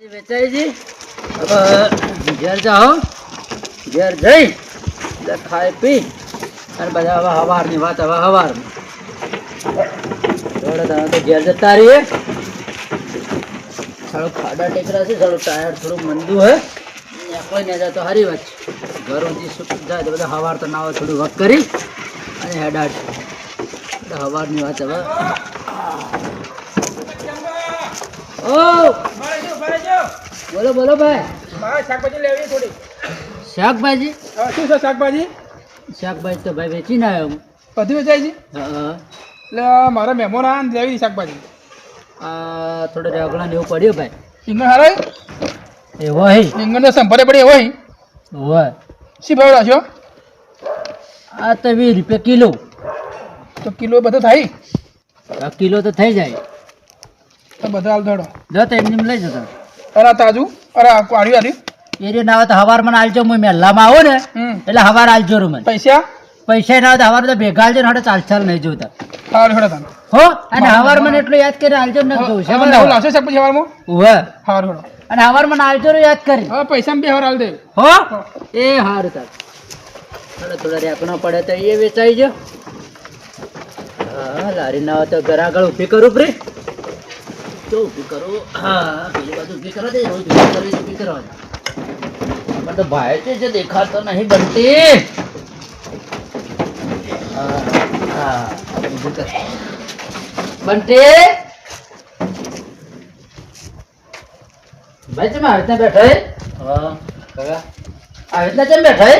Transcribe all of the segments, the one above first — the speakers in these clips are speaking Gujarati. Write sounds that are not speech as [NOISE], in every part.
વેચાઈજી. હવે ઘેર જાઓ. ઘેર જઈ. એટલે ખાઈ પી અને બધા હવે હવારની વાત, હવે હવારની તમે તો ઘેર જતા રહીએ. થોડું ખાડા ટેકરા છે થોડું ટાયર થોડું મંદુ હે. કોઈ ને જાય તો હારી વાત છે. ઘરોથી સુખ જાય તો બધા હવાર તો નાવા થોડું વક કરી અને હેડાડ એટલે વાત હવે. બોલો બોલો ભાઈ. શાકભાજી લેવી થોડી. શાકભાજી? શું છે શાકભાજી? શાકભાજી તો ભાઈ વેચીને આવ્યો બધું વેચાય છે? હા, એટલે મારા મહેમાન ને લેવી શાકભાજી. આ થોડો રેગડા ને એવું પડ્યું ભાઈ. રીંગણ હારો એવો હે રીંગણ સંભારે પડી હોય? હોય. શી ભાવ રાખ્યો? આ તો વીસ રૂપિયા કિલો. તો કિલો બધો થાય? કિલો તો થઈ જાય. તો બધો હાલ દોડો. જો તો એમને લઈ જતો અરે તાજુ? અરે આ આર્યું આર્યું ના તો હવાર મને આલજો હું મેલામાં આવું ને એટલે હવાર આલજો રૂ મને. પૈસા? પૈસા ના તો હવાર તો ભેગા આલજો ને હડે ચાલ ચાલ નહીં જોતા. હારું હેડો તાન હો? અને હવાર મને એટલું યાદ કરી આલજો ને કહું છે હવે નવું લાવશો હવાર હવારમાં? હોય હારું હેડો અને હવાર મને આલજો રૂ યાદ કરી. હવે પૈસા બે હવાર આલ દે. હો? એ હારું તાર થોડા થોડા રેકનો પડે તો એ વેચાઈ જો. હા લારી ના હોય તો ઘર આગળ ઊભી કરું પ્રે તો ઊભી કરું હા પેલી બાજુ ઊભી કરો દે રોજ ઊભી કરવી ઊભી કરવાની પણ તો ભાઈ છે જે દેખાતો નહીં બનતી હા હા ઊભી કર બંટી ભાઈ તમે આવી રીતના બેઠો હે હા કાકા આવી રીતના કેમ બેઠો હે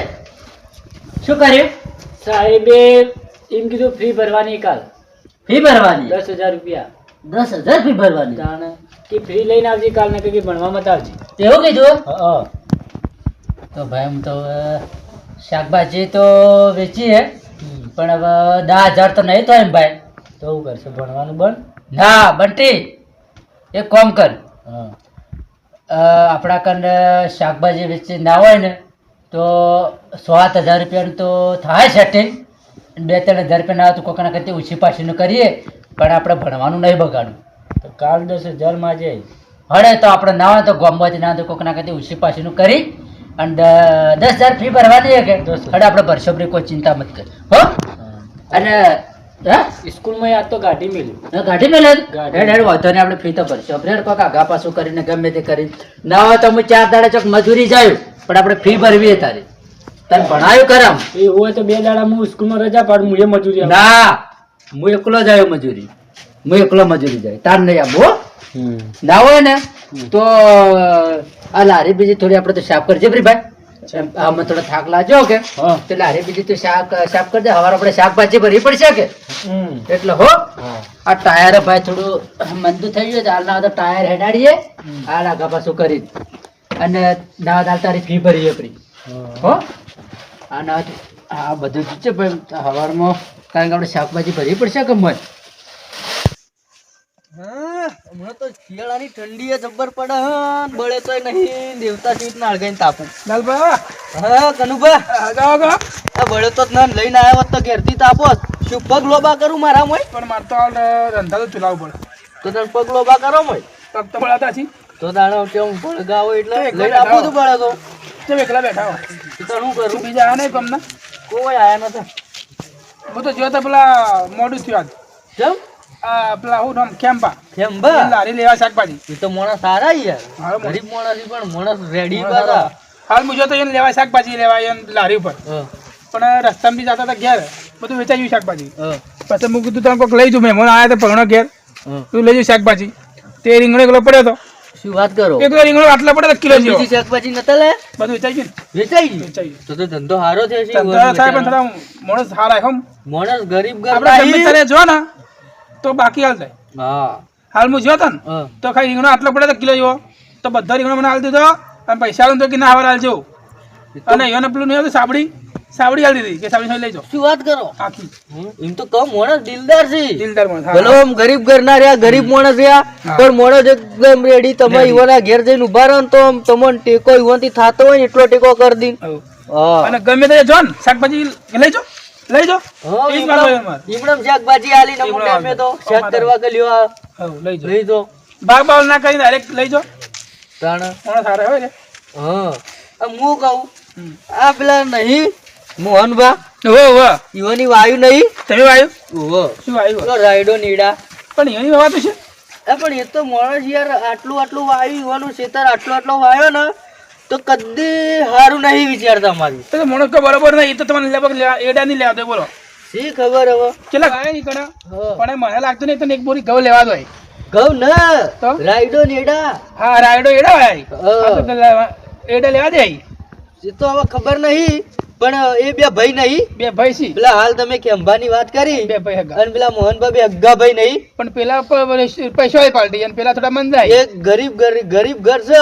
શું કર્યું સાહેબે એમ કીધું ફી ભરવાની કાલ ફી ભરવાની દસ હજાર રૂપિયા દસ હજાર ફી ભરવાની. જાણે કે ફી લઈને આવજે કાલ ને કઈ ભણવા મત આવજે. એવું કીધું? હા તો ભાઈ હું તો હવે શાકભાજી તો વેચી હે પણ હવે દસ હજાર તો નહીં થાય એમ ભાઈ. તો શું કરશે ભણવાનું બંધ? ના બંટી એક કોમ કર. હા. આપણા કને શાકભાજી વેચી ના હોય ને તો સાત હજાર રૂપિયાનું તો થાય સેટિંગ બે ત્રણ હજાર રૂપિયા ના તો કોકના કરતી ઓછી પાછીનું કરીએ. પણ આપણે ભણવાનું નહીં બગાડવું. તો કાલ દસ જઈ હળે તો આપણે ના હોય તો ગોમમાંથી ના તો કોકના કરતી ઉછી પાછીનું કરી અને દસ હજાર ફી ભરવાની કે હળે આપણે ભરશો કોઈ ચિંતા મત કર. હો? અને સ્કૂલમાં યાદ તો ગાડી મેલ્યું ના, મેલે? હેડ હેડ વાંધો નહીં આપણે ફી તો ભરશો. હેડ કોક આગા પાછું કરીને ગમે તે કરી ના હોય તો હું ચાર દાડા ચોક મજૂરી જાય પણ આપણે ફી ભરવી છે તારી. તને ભણાયું કરમ એ હોય તો બે દાડા હું સ્કૂલમાં રજા પાડું હું એ મજૂરી. ના. હું એકલો જ આવ્યો મજૂરી. હું એકલો મજૂરી જાય. તાર નહીં આવું હો. ના હોય ને તો આ લારી બીજી થોડી આપણે તો સાફ કરજે ભાઈ આમાં થોડો થાક લાજો કે તો લારી બીજી તો શાક સાફ કરજે. હવાર આપણે શાકભાજી ભરી પડશે કે? એટલે હો. આ ટાયર ભાઈ થોડું મંદુ થઈ ગયું હાલ ના તો ટાયર હેડાડીએ. હાલ આગા પાછું કરી. અને નવા દાલ તારી ફી ભરીએ આપણી હા. હો ના બધું જ છે ભાઈ. સવારમાં કારણ કે આપણે શાકભાજી ભરવી પડશે કે હમણાં તો શિયાળાની ઠંડી જબ્બર પડે હન બળે તોય નહીં. દેવતા સીટ ના અળગાઈને તાપું. લાલભા હા કનુભા. આગા આગા આ બળે તો ન લઈને આવ્યા હોત તો ઘેરથી તાપો શું પગ લોબા કરું મારા મોય? પણ મારે તો રંધા તો ચલાવવું પડે. તો તને પગ લોબા કરો મોય? પગ તો બળાતા છી. તો દાણો કેમ ભળગાવો એટલે? લઈને આપું તું બળગો તમે એકલા બેઠા હો? તો શું કરું? બીજા આ નહીં ગમના? કોઈ આયા નતા. હું તો જોતા તો પેલા મોડું થયું આજ. કેમ? પેલા હું નામ કેમ્બા કેમ એ લારી લેવા શાકભાજી. એ તો મોણસ સારા યાર. ગરીબ મોણસ. પણ મોણસ રેડી બધા હાલ હું જો તો એને લેવા શાકભાજી લેવા એને લારી ઉપર. પણ રસ્તામાં બી જતા હતા ઘેર. બધું વેચાઈ ગયું શાકભાજી. પછી મૂકું તું તને કોઈક લઈ જઉં મહેમાન આવ્યા હતા ભણો ઘેર. તું લઈ જઉં શાકભાજી. તે રીંગણો એકલો પડ્યો હતો. શું વાત કરો? એક રીંગણો આટલા પડે કિલો જેવો. બીજી શાકભાજી નતા લે? બધું વેચાઈ ગયું વેચાઈ ગયું? તો તો ધંધો સારો થયો છે ધંધો થાય પણ થોડા માણસ હારા હમ માણસ ગરીબ આપણે ગમે જો ને તો બાકી હાલ થાય. હા. હાલ હું જો ને તો ખાલી રીંગણો આટલો પડે તો કિલો જેવો. તો બધા રીંગણો મને હાલ દીધો. અને પૈસા તો કે ના હાલ હાલજો અને એને પેલું નહીં આવતું સાબડી આલી દીધી કે સાવડી સાબડી લઈ જાઓ શું વાત કરો? આખી. એમ તો કમ મોણસ દિલદાર છે. દિલદાર માણસ. ભલો આમ ગરીબ ઘરના રહ્યા ગરીબ માણસ રહ્યા. પણ માણસ એકદમ રેડી તમે ઈવાના ઘેર જઈને ઊભા રહો તો આમ તમને ટેકો ઈવાનથી થાતો હોય ને એટલો ટેકો કરી દીન. અને ગમે તે જો ને શાકભાજી લઈ જાઓ લઈ જ ઈમડમ- શાકભાજી આલી ને ઈમડમ અમે તો. શાક કરવા ગયો હઉ, લઈ જાઓ લઈ તો બાગ બાગ ના કરીને ડાયરેક્ટ લઈ જાઓ. તાણ. માણસ સારા હોય ને. હા. હું કહું આ પેલા નહીં મોહનબા ઓહો ઓહો. ઈવાની વાયુ નહીં? તમે વાયુ? ઓહો. શું વાયુ? રાયડો નીડા. પણ એની વાત છે. એ પણ એ તો માણસ યાર આટલું આટલું વાયુ ઈવાનું ખેતર આટલો આટલો વાયો ને તો કદી સારું નહીં વિચારતા અમારી તો મોણસ તો બરોબર નહીં એ તો તમને લગભગ એડા નહીં લેવા દે બોલો. શી ખબર હવે? ચલા ગાય નહીં કણા. પણ મને લાગતું નહીં તને એક બોરી ઘઉં લેવા દો ઘઉં ના તો? રાયડો નીડા. હા રાયડો એડા. હા, એડા લેવા દે એ તો હવે ખબર નહીં. પણ એ બે ભાઈ નહીં. બે ભાઈ છે. પેલા હાલ તમે કે અંબાની વાત કરી બે ભાઈ હગા. અને પેલા મોહનભાઈ અગ્ગા ભાઈ નહીં. પણ પેલા પૈસા પાર્ટી અને પેલા થોડા મંદાય એક ગરીબ ગરીબ ઘર છે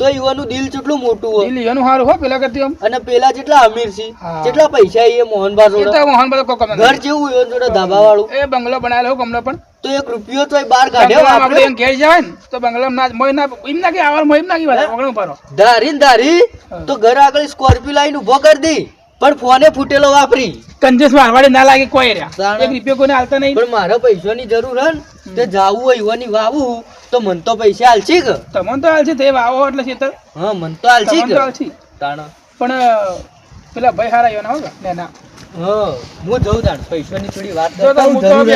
તો યુવાનું દિલ કેટલું મોટું હોય. દિલ્હી એનું સારું હો પેલા કરતી આમ. અને પેલા જેટલા અમીર છે જેટલા પૈસા એ મોહનબા એ જોડે. તો મોહન બધો કોક ઘર જેવું યુવાન જોડે ધાબા વાળું એ બંગલો બનાવેલો હો ગમલો પણ. તો એક રૂપિયો તો બહાર કાઢ્યો આપણે એમ ઘેર જાય ને તો બંગલો ના મોય ના એમ ના કે આવાર મોય ના કે વાત ઓગણું પરો ધારી ધારી તો ઘર આગળ સ્કોર્પિયો લાઈન ઊભો કરી દી. પણ ફોને ફૂટેલો વાપરી. કંજેસ મારવાડે ના લાગે કોઈ રહ્યા. તાણે. એક રૂપિયો કોઈને હાલતા નહીં. પણ મારે પૈસાની જરૂર હે ને તે જાવું હોય ઈવાની વાવું તો મન તો પૈસા હાલશી કે? તમને તો હાલ તે વાવો એટલે ખેતર હા મન તો હાલશી કે? તો હાલ પણ પેલા ભાઈ હારા યો ના હોગા ને ના. હા હું જઉં તાણ. પૈસાની થોડી વાત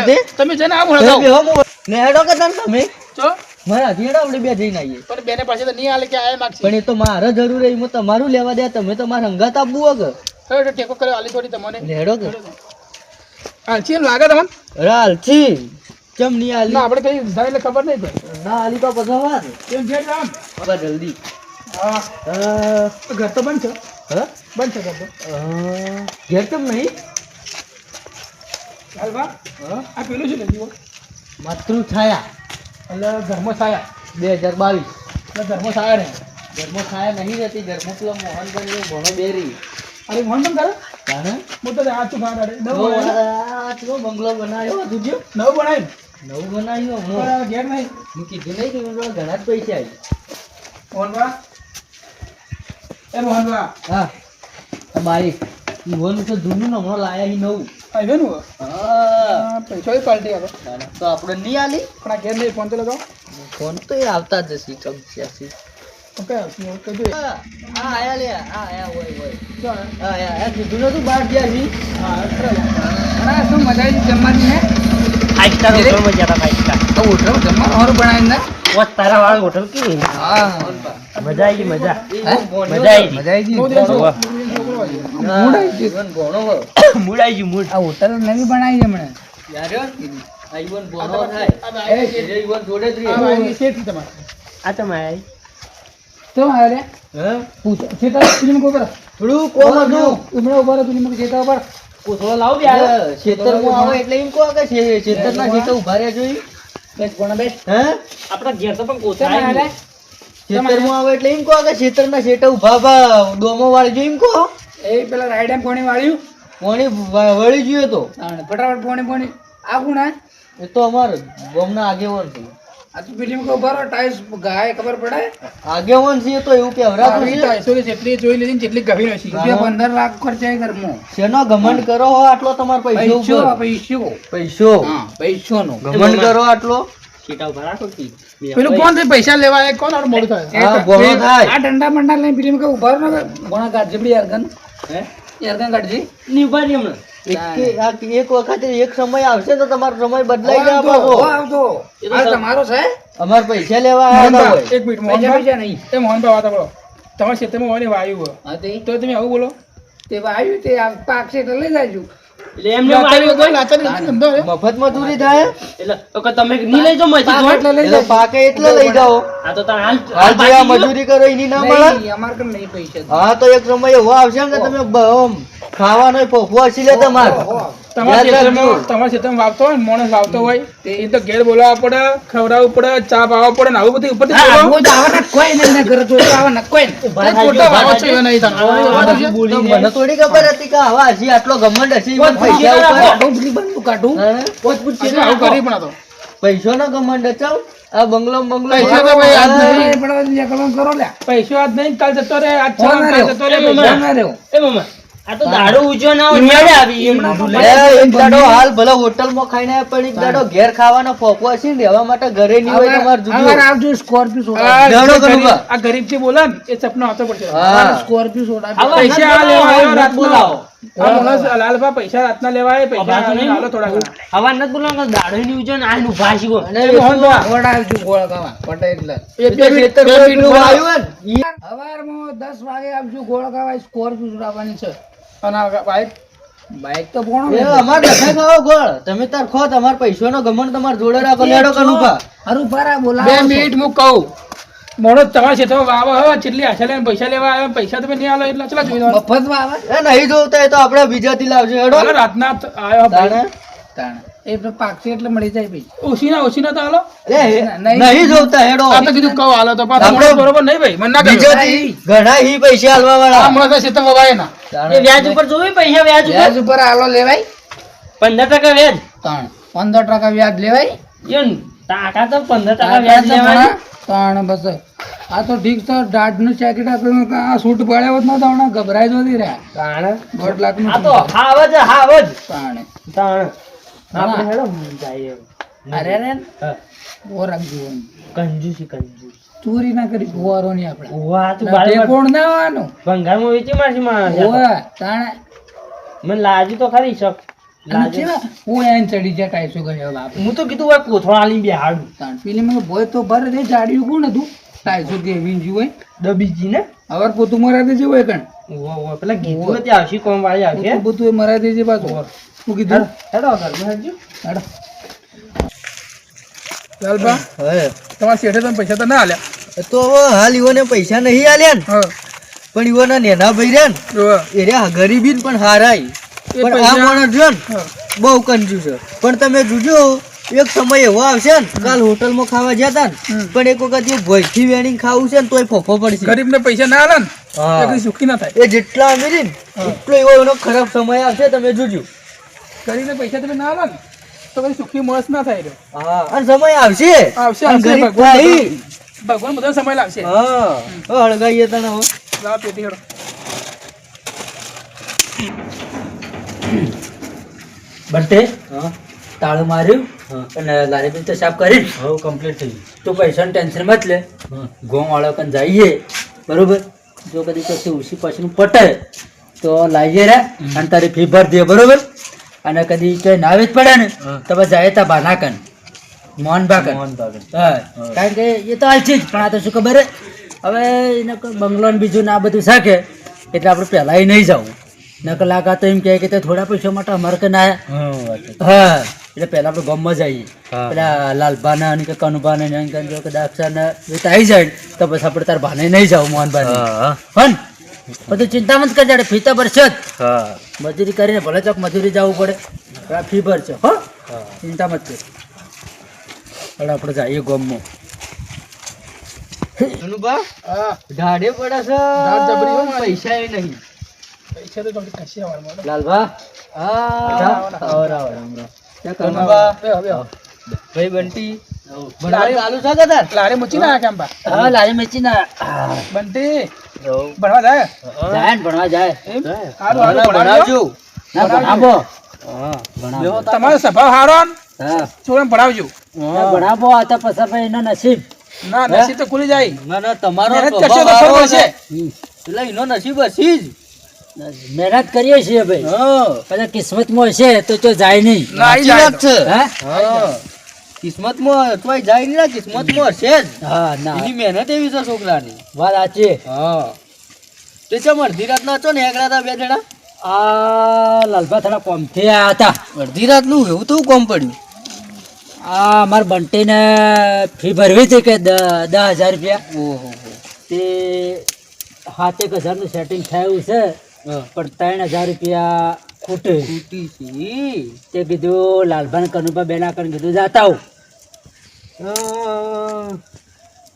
હતી. તમે જને આવો તમે હળગાવો. બેહો હું નેહડો કે તાણ તમે? ચો મારા હથિયાર આપણે બે જઈને આવીએ. પણ બેને પાસે તો નહીં હાલે કે આયા માગશે. પણ એ તો મારે જરૂર એ હું તમારું લેવા દે તમે તો મારા હંગાત આપવું હોય હવે તો ટેકો કર્યો હાલી થોડી તમને. કે. લાગે તમને? હાલથી ચમ નહીં હાલી ના આપણે કઈ એટલે ખબર નહીં કોઈ ના તો જલ્દી. હા. ઘર તો બંધ છે? હા? બંધ છે ઘર તો? ઘેર કેમ નહીં? હાલ બા. હા? આ પેલું છે લખ્યું માતૃ છાયા. એટલે ઘરમાં છાયા. બે હજાર બાવીસ. એટલે ઘરમાં છાયા ને ધર્મ છાયા નહીં રહેતી ધર્મ પેલો મોહનભાઈ નો ઘણો બેરી. અરે મોહન કરે તાણે? હું તો આ ચું ખાવા નવ જો બનાવ્યું. આ ચેવો બંગલો બનાવ્યો. હતું જો નવ બનાવ્યું? નવું બનાવ્યું પણ. ઘેર નહીં. હું કીધું નહીં કે એમાં ઘણા જ પૈસા આવી એ મોહનવા હા. બાઈક ઈવોનું તો જૂનું ને હમણાં લાયા હી નવું. આવ્યો ને હા. પૈસા પાર્ટી આવે તો આપણે નહીં આલી. પણ આ ઘેર નહીં ફોન તો લગાવ. ફોન તો એ આવતા જ હશે ચમચ્યાસી. ઓકે ગયા છી હા. શું મજા આવી જમવાની હોટલ જમવાનું સારું બનાવીને ને વોચ તારા વાળા હોટલ કે હા મજા આવી મજા હે? મજા આવી મજા આવી હોય. મૂડ આ હોટલ નવી બનાવી હમણાં યાર આ ઈવન આ તમારે. હે? પૂછો ફિલ્મ કો થોડું ઊભા રહો ઉપર કોથળો લાવ બે આવે એટલે એમ કે છે ઊભા જોઈ બેસ કોણ બેસ. હે? ઘેર તો પણ કોથળા આવે. એટલે એમ કહો કે ખેતરના શેઠા ઊભા ઊભા ડોમો વાળી જોઈ એમ કહો. એ પેલા રાઈડ એમ કોણી વાળ્યું. કોણી વળી જોયું તો. ફટાફટ પોણી કોણી આખું કોણ એ તો અમારો ગામના આગેવાન છે. આ તો ફિલ્મ કો ઉપર ટાઈસ ગાય ખબર પડે? આગેવાન છે તો એવું કહેવરાતું આવી છે. ઢાઈસો જેટલી જોઈ લીધી જેટલી ગભી નથી રૂપિયા પંદર લાખ ખર્ચાય ઘરમાં. શેનો ઘમંડ કરો હો આટલો તમારો પૈસો પૈસો પૈસો. પૈસો? હા પૈસો નો ઘમંડ કરો આટલો? સીટા ઊભા રાખો કી પેલું કોણ છે? પૈસા લેવા આયા? કોણ મોડું થાય? હા ભણો થાય. આ ડંડા મંડા લઈને ફિલ્મ કે ઊભા રહો ને ગોણા કાઢજે બડી યારગન હે? હમણાં. એક વખત એક સમય આવશે તો તમારો સમય બદલાઈ જાય આવતો, પાછો. આવતો. આ તમારો છે? અમાર પૈસા લેવા આવ્યા હોય એક મિનિટ પૈસા પૈસા નહીં. તે મોહનબા વાત બોલો. તમારા ક્ષેત્રમાં હોય ને વાયુ તે. તમે આવું બોલો. તે આવ્યું તે પાક છે એટલે લઈ જાજો. મફત મજૂરી થાય એટલે તમે નહીં લઈ જાઓ મજી એટલે લઈ એટલે પાકે એટલે લઈ જાઓ. આ તો હાલ હાલ જે મજૂરી કરો એની ના મળે? નહીં, અમારે કેમ નહીં પૈસા. હા તો એક સમય એવો આવશે ને તમે બ- આમ ખાવાનો ફોફો હસી લે તમારે તમારા ક્ષેત્રમાં તમારા ક્ષેત્રમાં વાવતો હોય ને માણસ વાવતો હોય એ તો ઘેર બોલાવવા પડે ખવડાવવું પડે ચા પાવા પડે ને આવું બધું ઉપરથી હા, બોલો. રોજ આવવાના કોઈ નહીં, એમના જોઈ આવવાના કોઈ નહીં. વાવો છો એ નહીં તમે. વાતો છે? મને થોડી ખબર હતી કે આવા હજી આટલો ઘમંડ હશે પૈસા ઉપર કાઢું, કાઢું. પોત-પોત આ આવું કરી પણ તો. પૈસો નો ઘમંડ હચાવ આ બંગલો બંગલો પૈસા તો ભાઈ આજ નહીં. પણ કરો લ્યા. પૈસો આજ નહીં કાલ જતો રે આજ છે કાલ જતો. એ મમ્મા આ તો દાડો ઊંચો ના હોય મેળે આવી એમ ઊંધું લે. અરે, એક દાડો હાલ ભલે હોટલમાં ખાઈને પણ એક દાડો ઘેર ખાવાના ફોફો હશે ને રહેવા માટે ઘરે નહીં હોય તમારે જુદું. આ જાણો ગરીબ- કનુભા. આ ગરીબ જે બોલે એ સપનો આવતો પડશે હા. આવા પૈસા આ લેવા આવ્યો બોલાવો, બોલાવો. લાલભા પૈસા રાતના લેવા પૈસા અભાતું થોડા હવા નત બોલાવો, દાડો ની ઊંચો ને આનું ભાષી ગો. અને એ મોહનભા. એ તો ખેતરમાં એટલું વાવ્યું હોય ને, ઈ અને બાઈક એ અમાર નખાય ખાવો ગોળ. તમે તાર ખો તમાર પૈસાનો ગમન તમાર જોડે રાખો લેડો કનુભા બે મિનિટ હું કહું. મોડો તમારા ક્ષેત્રમાં વાવા હવે કેટલી આશા લઈને પૈસા લેવા આવ્યા પૈસા તમે નહીં આલો એટલે ચલા જોઈ લો એ નહીં જોતા એ તો આપણે બીજાથી લાવજો હેડો. રાતના આવ્યો તાણે? તાણે. ઓછીના ઓછીના તો હાલો. નહીં જોતા હેડો. આ તો કીધું કહું હાલો તો. પાછો બરોબર નહીં ભાઈ મને ના કહ્યું. ઘણા હી પૈસા હાલવા આ વાળા મોણસ ક્ષેત્રમાં વવાય ના. એ વ્યાજ ઉપર જોયું પૈસા વ્યાજ ઉપર? પંદર ટકા વ્યાજ. ટાકા તો પંદર ટકા વ્યાજ લેવાનું. આ તો ઠીક છે દાઢનું ચેકેટ આપ્યું આ સૂટ પડ્યો જ નતો હમણાં ગભરાઈ જ વધી રહ્યા. તાણે. દોઢ લાખનું આ તો હાવ જ. તાણે. તાણે. આપણે હેડો જઈએ. અરે રે હા. બહુ કંજૂસી કંજૂસ. ચોરી ના કરી ફુવારો ની આપણે. ઓવા તું ના, કોણ ના આવવાનું. ભંગારમાં વેચી મારશે માણસ ઓવે, તાણે. મને લાજુ તો ખરી શક. હું એને ચડી જાય ટાઈસો ગયો બાપ હું તો કીધું હોય કોથળા આલી બેહાડું. તાણ પેલી મને ભોય તો ભરે રે જાડ્યું કોણ હતું ટાઈસો કે વીંજી હોય? દબીજી ને? અવાર પોતું મરા દેજે હોય કણ. ઓ પેલા ગીતું હતી આવશે કોમ વાળી આવશે પોતું એ મરા દેજે પાછું. હું કીધું? હેડો ઘરમાં હેડજો. હેડો. લાલભા હે. તમારા શેઠે તમે પૈસા તો ના આલ્યા? તો હવે હાલ ઈવોને પૈસા નહીં આલ્યા ને. હ. પણ ઈવોના નેના ભાઈ રહ્યા ને. એ રહ્યા ગરીબી પણ હારાય પણ આ માણસ રહ્યો ને બહુ કંજુસ છે. પણ તમે જોજો એક સમય એવો આવશે ને કાલ હોટલમાં ખાવા જતા ને પણ એક વખત એ ભોયથી વેણી ખાવું છે ને તોય ફોફો પડશે. ગરીબને પૈસા ના આવે ને સુખી ના થાય. એ જેટલા અમીરી ને એટલો એવો એનો ખરાબ સમય આવશે તમે જોજો. ગરીબને પૈસા તમે ના આવે ને તો કઈ સુખી માણસ ના થાય હા અને સમય આવશે. ભગવાન બધો સમય લાગશે. હા. હળગાઈએ તને હવે. લાવ પેટી હેડો. બંટે હા. તાળું માર્યું. અને લારી બી તો સાફ કરી. હવે કમ્પ્લીટ થઈ તો પૈસાનું ટેન્શન મત લે. ગોમ વાળો કન જઈએ. બરોબર? જો કદી કશું ઉસી પાછું પટે તો લાવીએ રે અને તારી ફી ભર દે બરોબર? અને કદી કઈ નાવી જ પડે ને. તો જાય તા બાના કન મોહન બાકન મોહન બાગન. હા. કારણ કે એ તો છે જ પણ આ તો શું ખબર? હવે એને બંગલો ને બીજું ના બધું શાકે એટલે આપણે પહેલાંય નહીં જવું. નકર લાગા તો એમ કહે કે તે થોડા પૈસા માટે અમારે કે ના હા એટલે પહેલા આપણે ગામમાં જઈએ. પેલા લાલભાના અને કે કનુભાને ને કે જો કે દાક્ષાને એ તો આવી જાય તો પછી આપણે તાર ભાને નહીં જાવ મોહનભાઈ હા હન બધું ચિંતા મત કરજે આપણે ફી તો ભરશે જ. હા. મજૂરી કરીને ભલે ચોક મજૂરી જવું પડે ફી ભરશે હો. ચિંતા મત કર. એટલે આપણે જઈએ ગામમાં. અનુભા હા. ઢાઢે પડે છે. પૈસા નહીં. પૈસા તો તમને કશી આવવાનું લાલભા? હા આવો રાવ રામ રામ અનુભા બે, બે. ભાઈ બંટી લારી- ચાલુ છે કે તાર લારી મૂકી ના કેમ બા. હા લારી મેચી ના બંટી ભણવા જાય? જાય ભણવા જાય. હારું, હારું, ભણાવજો. ભણાવજો. ના ભણાવો. હા ભણાવો. તમારો સ્વભાવ હારો હા. છોકરાને ભણાવજો. ના ભણાવો આ તો પછી ભાઈ એના નસીબ. ના નસીબ તો ખુલી જાય. ના ના તમારો સ્વભાવ. છે. એટલે એનો નસીબ હશે જ. મહેનત કરીએ છીએ ભાઈ. હા. પછી કિસ્મતમાં હશે તો તો જાય નહીં. કિસ્મતમાં તોય જાય નહીં કિસ્મતમાં હશે જ. હા ના. એની મહેનત એવી છે છોકરાની. વાત સાચી. હા. તે ચમ અડધી રાત ના છો ને એકડા હતા બે જણા? આ લાલભા થોડા કોમથી આયા હતા. અડધી રાતનું એવું તો કોમ પડ્યું? આ અમારા બંટીને ફી ભરવી હતી કે દસ હજાર રૂપિયા. ઓહો તે સાતેક હજારનું સેટિંગ થયું છે. પણ ત્રણ હજાર રૂપિયા ખૂટે. ખૂટી છે. તે કીધું લાલભાન કનુભા બેના કરીને કીધું જાતા હું.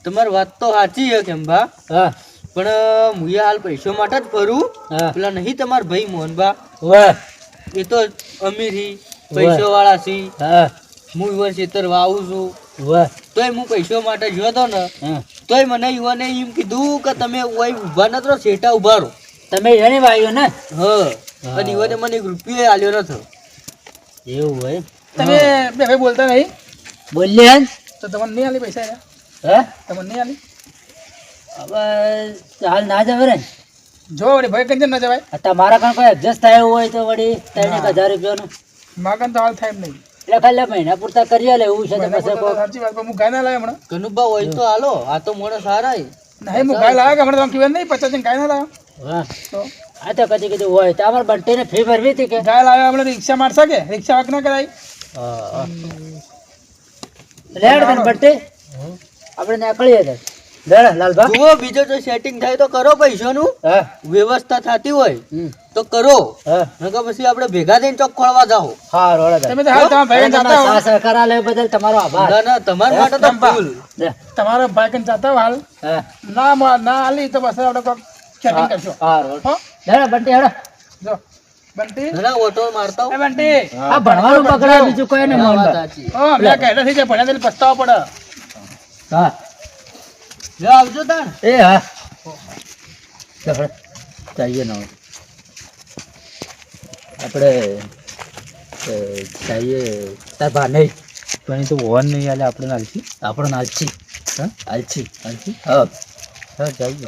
તમારી વાત તો સાચી છે કેમ બા હા. પણ હું હાલ પૈસો માટે જ ફરું. પેલા નહીં તમાર ભાઈ મોહનબા વાહ એ તો અમીર હી પૈસો વાળા છે હા. હું યુવા ખેતર વાવું છું. વાહ તોય હું પૈસો માટે જોતો તો ને તોય મને યુવાને એમ કીધું કે તમે ઊભા નતો શેઠા ઊભા રહો. તમે એની વાયો ને? હા. ઈવોને મને એક રૂપિયો આલ્યો નતો. એવું હોય તમે બે ભાઈ બોલતા નહીં? બોલ્યા તો તમને નહીં આલી પૈસા? હે? તમને નહીં આલી? હવે હાલ ના જવે રે. જો વળી ભાઈ કંજન ના જવાય. આ તમારા કણ કોઈ એડજસ્ટ થાય એવું હોય તો વળી ત્રણ એક હજાર રૂપિયાનું. માગન તો હાલ થાય એમ નહીં. એટલે ખાલી મહિના પૂરતા કરી લે એવું છે સાચી વાત હું ગાય ના લાવ્યો હમણાં. કનુભા હોય તો હાલો. આ તો મોણસ સારા. નહીં હું ગાય લાવ્યો હમણાં તમે કીધું નહીં પચાસ ગાય ના લાવ્યો. હા તો? કદી કીધું હોય. તો અમારે બંટીને ફી ભરવી હતી કે? ગાય લાવે આપણે રિક્ષા મારશે કે? રિક્ષા વાક ના કરાય. લેડ તને બંટી આપણે નીકળીએ તો. જુઓ બીજો જો સેટિંગ થાય તો કરો પૈસાનું. વ્યવસ્થા થતી હોય હમ. તો કરો. નકર પછી આપણે ભેગા થઈને ચોક ખોળવા જાઓ. હા તમે સહકાર આલે બદલ તમારો આભાર. ના ના તમારા માટે તો ચંપા. ફૂલ લે. તમારા ભાઈ જાતા હાલ. હા. ના મા- ના આલી તો બસ આપણે કોક સેટિંગ કરશો હા રોડ હો? બંટી હેડો. જો બંટી. ના ઓટો મારતા. એ બંટી. આ ભણવાનું પકડાય બીજું કોઈ નહીં વાત મોહનભાઈ સાચી કહેલા થઈ જાય ભણ્યા તો પસ્તાવો પડે. હા. લે આવજો તાણ. એ હા. ચાલો જઈએ ને આપણે તાર ભા નહીં. પણ તો ઓન નહીં આલે આપણે નાલથી. આપણે આલછી હા? આલછી આલછી હા. હા જઈએ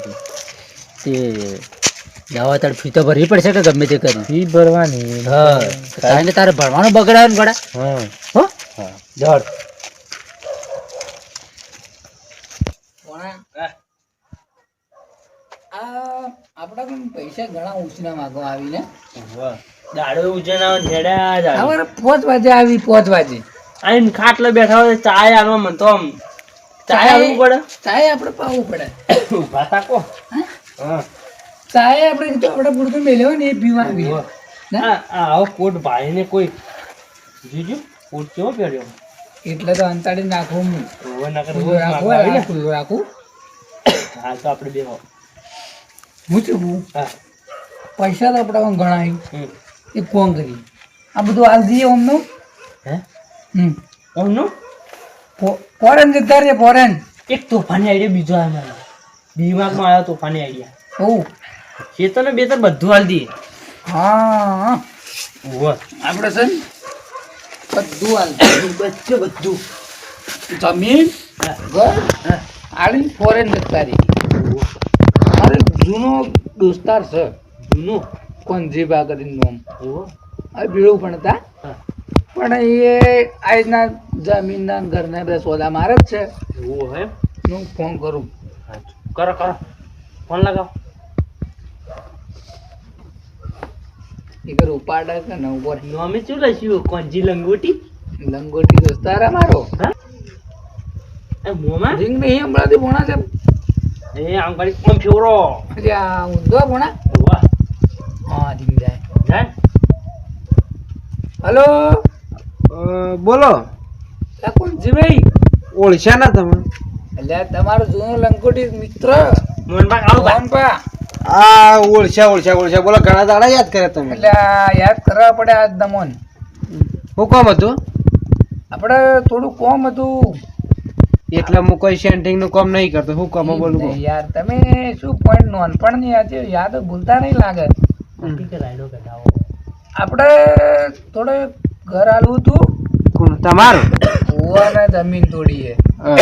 તો. તાર ફી તો ભરવી પડશે કે ગમે તે કરી ફી ભરવાની. હા કારણ કે તારે ભણવાનું બગડાય ને ગોડા? હા. હો? જડ. આ આપણા પણ પૈસા ઘણા ઉછના માગો આવીને. દાડો ઉજણા ઝેડા હવે પોચ આવી પોચ વાગે આઈને ખાટલે બેઠા હોય ચાય આલવા મન તો આમ. ચાય આવવું પડે? ચાય આપણે પાવું પડે. હા? ચાય આપણે આપણે પૂરતું મેલ્યો ને એ ના? આ આવો કોટ ભાઈને કોઈ જીજુ કોટ કેવો પહેર્યો? એટલે તો અંતાડી નાખું હું. ઓવે રાખું ખુલ્લું ને. ખુલ્લું રાખવું હા તો આપણે બે હું ચૂકવું હા? પૈસા તો આપણા ઘણા. એ કોણ કરી? આ બધું હાલ દઈએ ઓમનું? હે? હમ. ઓમનું? ફોરેન જતા રે ફોરેન. એક તોફાની આઈડિયા બીજો આવ્યો દિમાગમાં આવ્યો તોફાની આઈડિયા. ઓહ ખેતર ને બેતર બધું હાલ દઈએ. હા. ઓવે આપણે છે ને બધું હાલ બધું બધું જમીન ઘર આડી ફોરેન જતા રહી મારે જૂનો દોસ્તાર છે. જૂનું? કોંજીબા કરીને નોમ. ઓહો હવે ભીડું પણ હતા પણ એ આજના જમીનના ને ઘરના બધા સોદા મારે જ છે. એવું હે. હું ફોન કરું. હા, કરો કરો. ફોન લગાવો. ઘર ઉપાડા કે ન ઉપર નોમે શું લખ્યું કોંજી લંગોટી? લંગોટી દોસ્તાર મારો હા? એ મોમાં? રીંગ નહીં હમણાંથી ભોણા છે. એ આમ કરી આમ ફેવરો? જે આ ઊંધો ભોણા? વાહ. હા રીંગ જાય. જાય? હલો? બોલો. કોણ? કોંજીભાઈ ઓળશા ના તમે? એટલે તમારો જૂનો લંકોટી મિત્ર આવો મોહનભા. આ ઓળખ્યા ઓળખ્યા ઓળખ્યા. બોલો ઘણા દાડા યાદ કર્યા તમે? એટલે આ યાદ કરવા પડે આજ દમોન. હું કોમ હતું? આપણે થોડું કોમ હતું. એટલે હું કોઈ સેન્ટિંગનું કામ નહીં કરતો. હું કામ બોલું યાર તમે શું પોઈન્ટ નોનપણની આજે યાદ ભૂલતા નહીં લાગે? આપણે થોડે ઘર આલવું હતું. કોણ? તમારું? કુવાના જમીન તોડીએ. હા,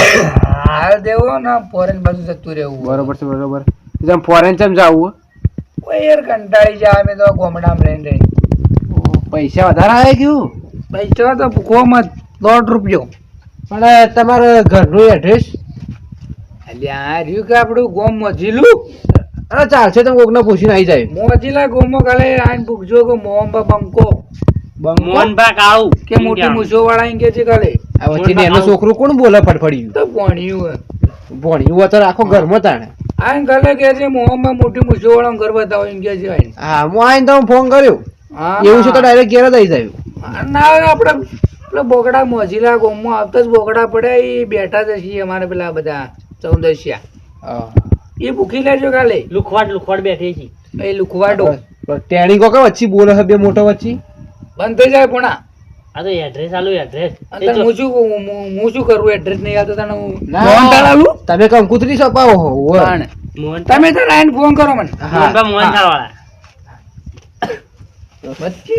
હાલ દેવો ને ફોરેન બાજુ જતું રહેવું. બરોબર છે બરોબર. જેમ ફોરેન ચમ જાવું કોઈ યાર કંટાળી જાય અમે તો ગોમડામાં રહીને રહી પૈસા વધારે આવે ગયું પૈસા તો કોમ જ દોઢ રૂપિયો. પણ તમારે ઘરનું એડ્રેસ એટલે આ રહ્યું કે આપણું ગોમ મોજીલું? અરે ચાલશે તમે કોકને પૂછીને આવી જાય. મોજીલા ગોમો કાલે આઈને પૂછજો કે મોહમ્બા બંકો. મોહનબા આવું કે મોટી મૂછો વાળા કે છે કાલે? આ વચ્ચે એનું છોકરું કોણ બોલે ફટફડ્યું તો ભણ્યું ભણ્યું તો રાખો ઘરમાં તાણે. આ કાલે કે છે મોહમ્મા મોટી મૂછો વાળા ઘર બતાવો એમ કે છે આઈને. હા હું આવીને તમે ફોન કર્યો. એવું છે તો ડાયરેક્ટ ઘેર જ આવી જાય. ના આપણે પેલા બોગડા મોજીલા ગોમમાં આવતા જ બોગડા પડ્યા એ બેઠા જ છીએ અમારે પેલા બધા ચૌદશિયા. એ ભૂખી લેજો કાલે. લુખવાડ લુખવાડ બેઠી છે. એ લુખવાડો. ટેણી કોકા વચ્ચે બોલે છે બે મોટો વચ્ચે? બંધ થઈ જાય પુણા. આ તો એડ્રેસ આલું એડ્રેસ હું શું હું હું શું કરું? એડ્રેસ નહીં આવતો તને હું ના. ફોન કરાવું તમે કંકુતરી સપાવો હો મોહન તમે તો ફોન કરો મને. મોહન વાળા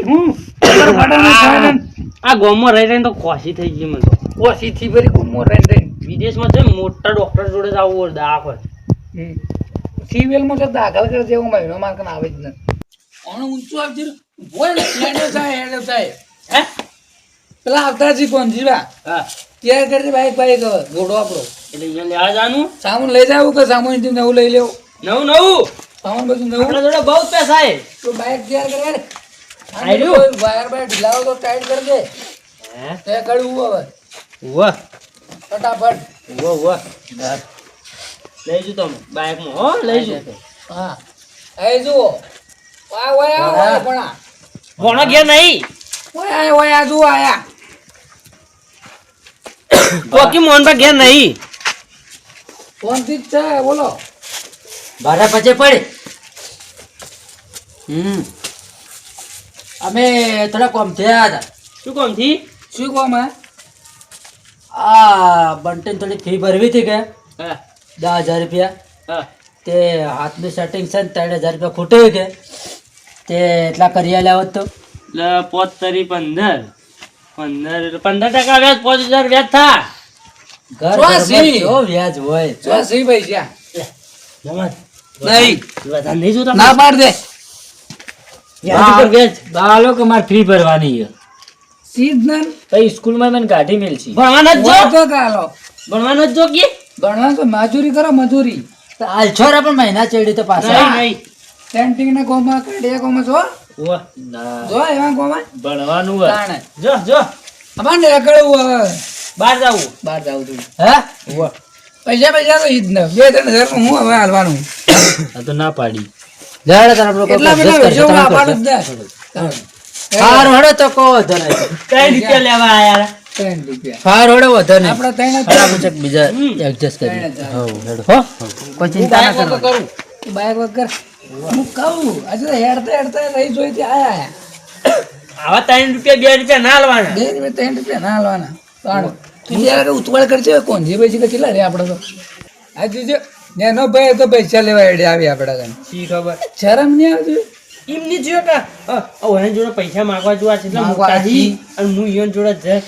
હું. આ ગામમાં રહી રહીને તો ખોસી થઈ ગઈ મને તો. થી ફરી ગુમો રહી રહીને. વિદેશમાં છે મોટા ડોક્ટર જોડે આવું હોય દાખલ હમ. સિવિલમાં તો દાખલ કરે છે એવું મહિનો માર્ક આવે જ નથી ઓણ ઊંચું આવજે ને, હેડે થાય. હે? પેલા આવતા જી કોણ જીવા હા. ત્યાં કરજે બાઈક બાઈક ઘોડો આપણો. એટલે લેવા જવાનું સામાન લઈ જાવ કે સામાન નવું લઈ લેવું? નવું નવું? સામાન બધું નવું? જોડે બહુ પૈસા એ તો બાઈક તૈયાર કરે. આયરું? વાયર બાય ઢીલાવો તો ટાઈટ કરી દે. હે? તે કડવું હવે. વાહ ફટાફટ. વાહ વાહ લઈ જો તમે બાઇકમાં હો લઈ જો હા. એ જુઓ. વાહ વાહ વાય પણ. ભણો ઘેર નહીં. ઓય વાય આ જુઓ આયા. કોકી પર ઘેર નહીં. ફોનથી જ છે બોલો. ભાડા પછી પડી. હમ. અમે થોડા કોમ થયા હતા. શું કોમથી? શું કોમ હે? આ બંટન થોડી ફી ભરવી હતી કે? હા. દસ હજાર રૂપિયા. હા. તે હાથનું સેટિંગ છે ને ત્રણ હજાર રૂપિયા ખૂટે કે? તે એટલા કરી આલ્યા હોત તો? પોત તરી પંદર. પંદર પંદર ટકા વ્યાજ પાંચ હજાર વ્યાજ થા ઘર ચોસી. ઘરમાં વ્યાજ હોય? જો પૈસા. નહીં. વધારે નહીં જોતા ના પાડ દે. વ્યાજ ઉપર વ્યાજ. બાલો કે મારે ફી ભરવાની છે. પછી સ્કૂલમાં મને કાઢી મેલશી. ભણવાના જ જો. વાંચો કાલો. ભણવાના જ જો કે. ભણવા તો મજૂરી કરો મજૂરી. આલ છોરા પણ મહિના ચડી તો પાછા. નહીં ના ગોમાં કાઢ્યા ગોમાં છો વાહ, ના, જો એવા કોમાં ભણવાનું હોય. જો જો. અમાર નીકળવું હવે. બહાર જાવું. બહાર જાવું તું હે? પૈસા પૈસા તો ઈ જ ને. બે ત્રણ હજાર હું હવે હાલવાનું. [COUGHS] આ તો ના પાડી. જાડે તારા લોકો એટલા બધા આપવાનું કરશો. જ દે. ફાર હોડે તો કહો વધો ત્રણ રૂપિયા લેવા આયા ત્રણ રૂપિયા. ફાર હોડે વધો નહીં. આપડે ત્રણ જ બીજા એડજસ્ટ કરી. હો. હેડો. હો કોઈ ચિંતા ના કરો? કરું. વગર હું કહું હજુ હેડતા હેડતા રહી જોઈ ત્યાં આયા. આવા ત્રણ રૂપિયા બે રૂપિયા ના લેવાના બે રૂપિયા ત્રણ રૂપિયા ના હાલવાના તું ઉતવાળ કરશે કોણ? જે પૈસા કેટલા રે આપણે તો? આ જો નેનો ભાઈ તો પૈસા લેવા એડે આવી આપડા શી ખબર? શરમ નહીં આવતી? એમ નહીં જોયો કે અ, જોડે પૈસા માંગવા જોવા છે એટલે. અને હું ઈયોન જોડે જ-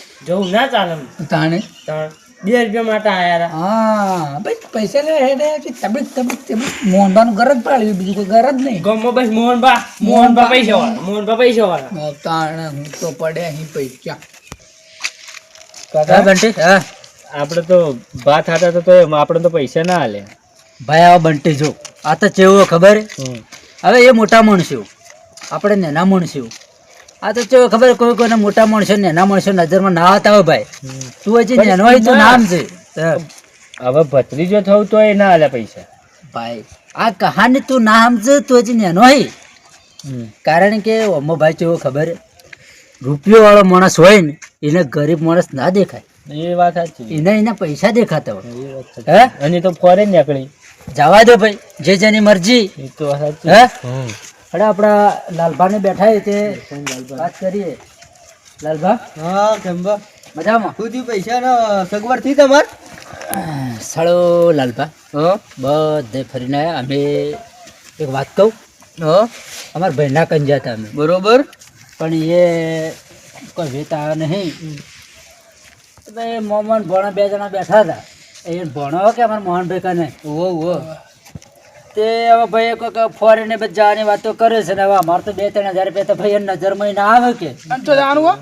ના ચાલે. તાણે? તાણ. બે રૂપિયા માટે આવ્યા રા. હા ભાઈ પૈસા લેવા હેડે છે તબિક તબિક તબિક મોહનબાનું ઘર જ પાડ્યું બીજું કોઈ ઘર જ નહીં. ગમો બસ મોહનભા મોહનભા પૈસા વાળા મોહનભા પૈસા વાળા તાણે હું તો પડે અહીં પૈસા. કાકા બંટી. હા. આપણે તો ભાત ખાતા તો આપણે તો પૈસા ના હાલે ભાઈ આવા બંટી જો. આ તો ચેવો ખબર? હવે એ મોટા માણસો આપણે નાના માણસો આ તો ચેવો ખબર કોઈ કોઈને મોટા માણસો નાના માણસો નજરમાં ના આવતા હોય ભાઈ. તું હજી નેનો હોય તો નામ છે. હવે હવે ભત્રીજો થવું તો એ ના હાલે પૈસા. ભાઈ આ કહાની તું ના સમજે તું હજી નેનો હોય કારણ કે અમો ભાઈ ચેવો ખબર રૂપિયો વાળો માણસ હોય ને એને ગરીબ માણસ ના દેખાય. એ વાત સાચી. એને એના પૈસા દેખાતા હોય. હે? અને તો ફોરેન નીકળી. જવા દો ભાઈ જે જેની મરજી. એ તો સાચી. હે. અરે આપણા લાલભાને બેઠા છે તે વાત કરીએ. લાલભા? હા કેમ્બા મજામાં? સુધી પૈસા સગવડ થઈ તમાર? સાળો લાલભા. બધે ફરીને અમે એક વાત કહું. હો? અમારા ભાઈના કંજા હતા અમે. બરોબર. પણ એ કોઈ વેતા નહીં. તો એ મોહન ભોણા બે જણા બેઠા હતા. એ ભણો કે અમારા મોહનભાઈ કને? ઓહો ઓવો તે હવે ભાઈ કોઈક ફોરેન બધી જવાની વાતો કરે છે ને હવે અમારે તો બે ત્રણ હજાર રૂપિયા તો ભાઈ એની નજરમાં ના આવે કે. તો જવાનું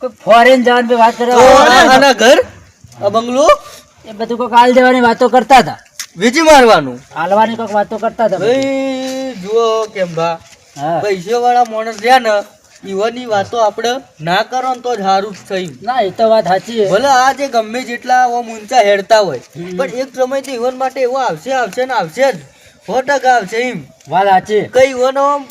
કોઈ ફોરેન જવાની વાત કરે આના ઘર? આ બંગલો? એ બધું કોઈક હાલ દેવાની વાતો કરતા હતા. વેચી મારવાનું? હાલવાની કોઈક વાતો કરતા હતા ભાઈ જુઓ કેમ હા. પૈસો વાળા માણસ રહ્યા ને ઈવાની વાતો આપણે ના કરો તો જ સારું થયું. ના એ તો વાત સાચી છે. ભલે આ જે ગમે જેટલા ઓ ઊંચા હેડતા હોય પણ એક સમય તો ઈવન માટે એવો આવશે આવશે ને આવશે જ. સો ગાવ આવશે એમ. વાત સાચી. કઈ ઓનો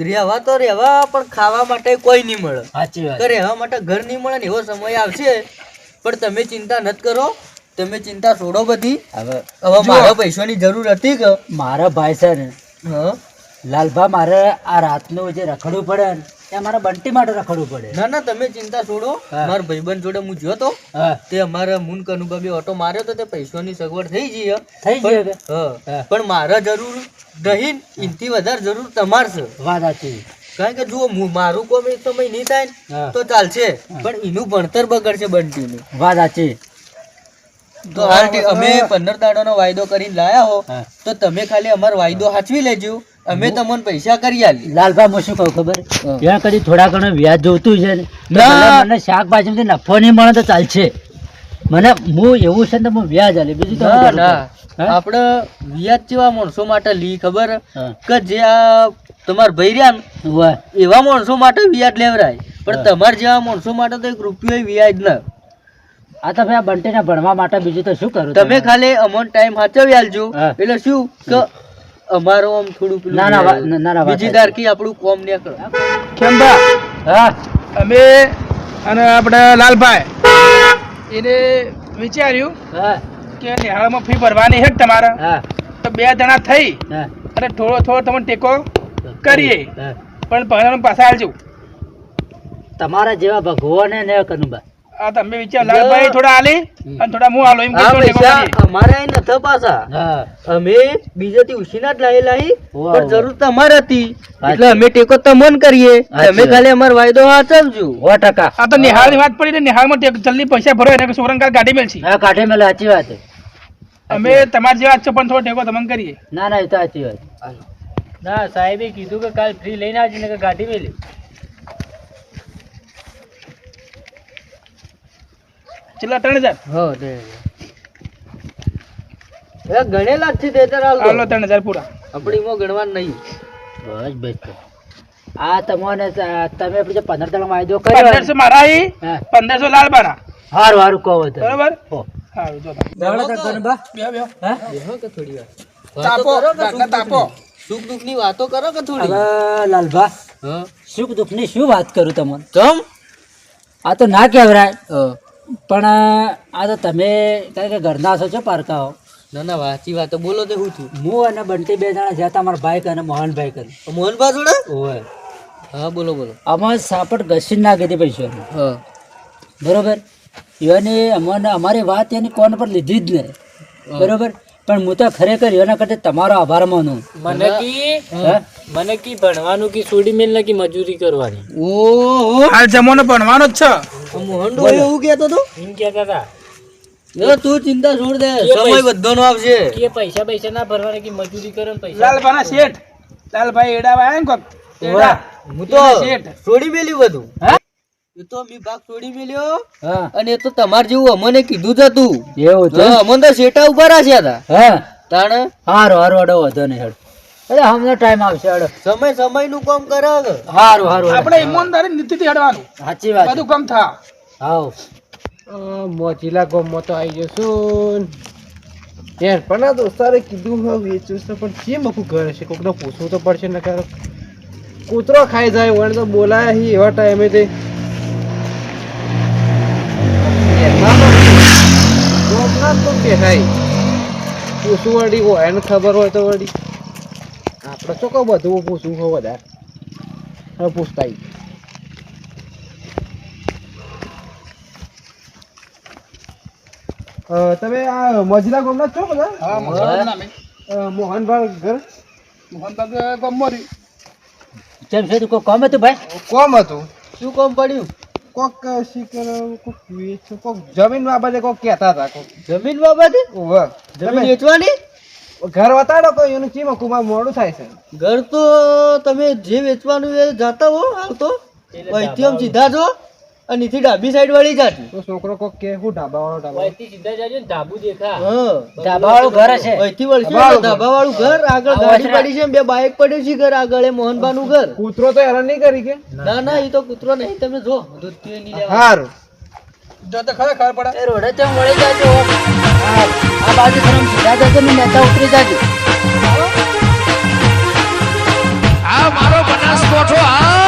રહેવા તો રહેવા પણ ખાવા માટે કોઈ નહીં મળે. સાચી વાત. રહેવા માટે ઘર નહીં મળે ને એવો સમય આવશે. પણ તમે ચિંતા નથી કરો. તમે ચિંતા છોડો બધી. હવે હવે મારા પૈસાની જરૂર હતી કે મારા ભાઈ છે ને લાલભા મારે આ રાતનું જે રખડવું પડે ને એ બંટી માટે રખડવું પડે. ના ના તમે ચિંતા છોડો. મારા ભાઈબંધ જોડે હું જ્યો તો તે અમારા મુન કનુભાઈ ઓટો માર્યો તો તે પૈસાની સગવડ થઈ ગઈ થઈ ગયું હા. હા. પણ મારા જરૂર નહીં ઇનથી વધારે જરૂર તમાર છે. વાત સાચી. કારણ કે જુઓ મારું કોમ એક સમય નહીં થાય તો ચાલશે. પણ એનું ભણતર બગડશે બંટીનું. વાત સાચી. તો અમે પંદર દાડાનો વાયદો કરીને લાયા હો. તો તમે ખાલી અમારો વાયદો સાચવી લેજો. અમે તમને પૈસા કરી આલી. લાલભા હું શું કહું ખબર? ત્યાં કદી થોડા ઘણો વ્યાજ જોતું છે ને મને શાકભાજીમાંથી નફો નહીં મળે તો ચાલશે. મને હું એવું છે ને હું વ્યાજ આલી. બીજું તો? આપણે વ્યાજ જેવા માણસો માટે લી ખબર? કે જે આ તમારા ભાઈ રહ્યા ને એવા માણસો માટે વ્યાજ લેવરાય. પણ. તમારા જેવા માણસો માટે તો એક રૂપિયો વ્યાજ ના. આ તો ભાઈ આ બંટીને ભણવા માટે બીજું તો શું કરું તમે? ખાલી અમોન ટાઈમ સાચવી આલજો. એટલે શું? કે અમારો આમ થોડું પેલું ના, ના, ના, ના, બીજી આપણું કોમ નીકળે કેમ બા? હા. અમે અને આપણે લાલભાઈ એને વિચાર્યું હા. કે નિહાળમાં ફી ભરવાની છે તમારે. હા. તો બે જણા થઈ હા. અને થોડો થોડો તમને ટેકો કરીએ. પણ પહેલા પાછા આવજો તમારા જેવા ભગવાને ને કનુબા આ તમે વિચાર લાલભાઈ થોડા આલે અને થોડા હું આલો એમ. અમારે અહીં નથી પાછા. હા. અમે બીજેથી ઉછીના જ લાયેલા હી પણ જરૂર તમારે હતી એટલે અમે ટેકો તમને કરીએ. તમે ખાલી અમારો વાયદો સાચવજો સો ટકા. આ તો નિહાળની વાત પડી ને નિહાળમાં ટેક- જલ્દી પૈસા ભરો એને સોરંગ કાઢી મેલ મેળશી હા કાઢે મેલ સાચી વાત છે. અમે તમારી જેવા છો પણ થોડો ટેકો તમને કરીએ. ના ના એ તો સાચી વાત ના સાહેબે કીધું કે કાલ ફ્રી લઈને આવજો ને કે ગાડી મેલી. છેલ્લા ત્રણ હજાર? હો દે એ ગણેલા જ છે હાલ. ત્રણ હજાર પૂરા. આપણી મો ગણવા નહીં. બસ બસ આ તમને તમે આપણે જે પંદર દાડા વાયદો કર્યો પંદરસો મારા પંદરસો લાલબાના હારું હારું કહો બરાબર? બરોબર જો. દોડો બે. બે હા? બેહો કે થોડી વાર. તાપો વાતો કરો કે રાતના તાપો. સુખ દુઃખની વાતો કરો કે થોડી હવે લાલભા હા. સુખ દુઃખની શું વાત કરું તમને? તમ આ તો ના કહેવરાય પણ આ તો તમે કારણ કે ઘરના છો છો પારકાઓ. ના ના વાંચી વાત બોલો તો હું છું. હું અને બંટી બે જણા જતા અમારા ભાઈ અને મોહનભાઈ કરી. મોહનભાઈ જોડે? હોય હા બોલો બોલો. અમારે સાપટ ઘસી નાખી હતી પૈસાની હા. બરોબર? એને અમને અમારી વાત એની કોણ પર લીધી જ નહીં. બરોબર? પણ હું તો ખરેખર એના કરતા તમારો આભાર માનું. મને કી? મને કી ભણવાનું કી છોડી મેલ કી મજૂરી કરવાની? ઓ આ જમાનો ભણવાનો જ છે. મોહન એવું કહેતો તો? એમ કહેતા હતા એ તું ચિંતા છોડ દે. સમય બધો બધાનો આવશે. કે પૈસા પૈસા ના ભરવાના કી મજૂરી કરો ને પૈસા? લાલભાના શેઠ. લાલભાઈ એડાવા આયા ને કોક? એડા. હું તો શેઠ. છોડી મેલ્યું બધું. હા? એ તો મેં ભાગ છોડી મેલ્યો. અને એ તો તમાર જેવું અમને કીધું જ હતું. એવું છે? અમને તો શેટા ઊભા રાખ્યા હતા હા. તાણે? હારું હારું અડો વધો નહીં હેડ અરે હમણાં ટાઈમ આવશે અડો. સમય સમયનું કામ કરે હારું હારું આપણે ઈમાનદારી નીતિથી હેડવાનું સાચી વાત. બધું કમ થા. હાવ મોચીલા ગોમમાં તો આવી જશું યાર પણ આ દોસ્તારે કીધું હવે વેચું છે પણ કેમ આખું ઘર કોકને પૂછવું તો પડશે ને કારણ કૂતરો ખાઈ જાય વણ તો બોલાય હી એવા ટાઈમે તે. ગોમના તો કહેવાય વળી હોય એને ખબર હોય તો વળી. આપણે શું કહું? બધું પૂછવું હોય વધારે. હવે પૂછતા તમે આ મજલા ગામના જ છો બધા? મોહનભાઈ ઘર? મોહનભાઈ ઘર મરી કેમ છે? તું કોઈ કોમ હતું ભાઈ? કોમ હતું. શું કોમ પડ્યું? કોક શીકર કોક વેચ કોક જમીન બાબતે કોક કહેતા હતા કોક જમીન બાબતે? ઓવે. જમીન વેચવાની? ઘર વતાડો તો એનું ચીમ કુમાર મોડું થાય છે. ઘર તો તમે જે વેચવાનું એ જાતા હો હાલ તો. અહીંથી સીધા જો અને થી સાઈડ વાળી જાતી. છોકરો કોક કે હું ડાબા વાળો ડાબા સીધા જાજો ને દેખા હા. વાળું ઘર છે અહીંથી વળશું ડાબા વાળું ઘર. આગળ ગાડી પડી છે બે બાઇક પડ્યું છે ઘર આગળ એ મોહનબા નું ઘર. કૂતરો તો હેરાન નહીં કરી કે? ના ના એ તો કૂતરો નહીં. તમે જો. દૂધથી નહીં લેવા. હારું. જો તો ખરે ખબર પડે. એ રોડે તેમ વળી જાજો. આ બાજુ તમે સીધા જજો ને નેતા ઉતરી જાજો. આ મારો બનાસકોઠો આ